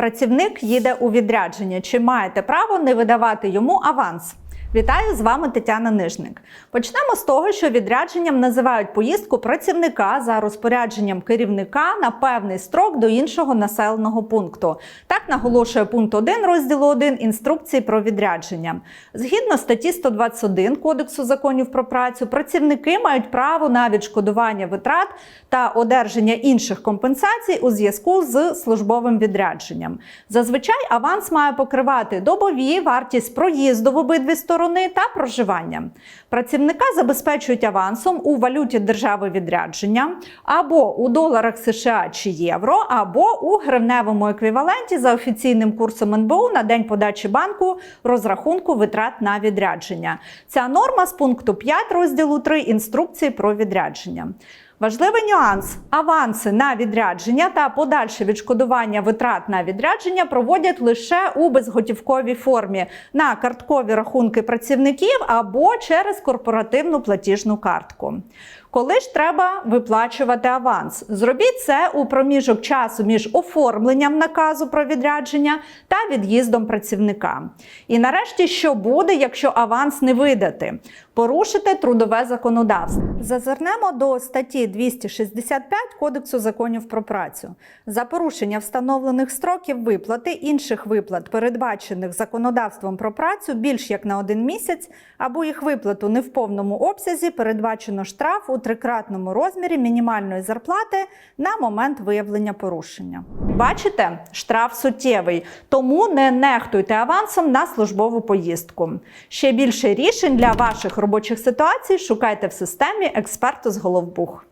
Працівник їде у відрядження. Чи маєте право не видавати йому аванс? Вітаю з вами Тетяна Нижник. Почнемо з того, що відрядженням називають поїздку працівника за розпорядженням керівника на певний строк до іншого населеного пункту. Так наголошує пункт 1 розділу 1 інструкції про відрядження. Згідно статті 121 Кодексу законів про працю, працівники мають право на відшкодування витрат та одержання інших компенсацій у зв'язку з службовим відрядженням. Зазвичай аванс має покривати добові вартість проїзду в обидві сторони та проживання. Працівника забезпечують авансом у валюті держави відрядження або у доларах США чи євро, або у гривневому еквіваленті за офіційним курсом НБУ на день подачі банку розрахунку витрат на відрядження. Ця норма з пункту 5 розділу 3 інструкції про відрядження. Важливий нюанс: аванси на відрядження та подальше відшкодування витрат на відрядження проводять лише у безготівковій формі на карткові рахунки працівників або через корпоративну платіжну картку. Коли ж треба виплачувати аванс? Зробіть це у проміжок часу між оформленням наказу про відрядження та від'їздом працівника. І нарешті, що буде, якщо аванс не видати? Порушити трудове законодавство. Зазирнемо до статті 265 Кодексу законів про працю. За порушення встановлених строків виплати інших виплат, передбачених законодавством про працю, більш як на один місяць, або їх виплату не в повному обсязі, передбачено штраф у трикратному розмірі мінімальної зарплати на момент виявлення порушення. Бачите, штраф суттєвий, тому не нехтуйте авансом на службову поїздку. Ще більше рішень для ваших робочих ситуацій шукайте в системі експерту з Головбух.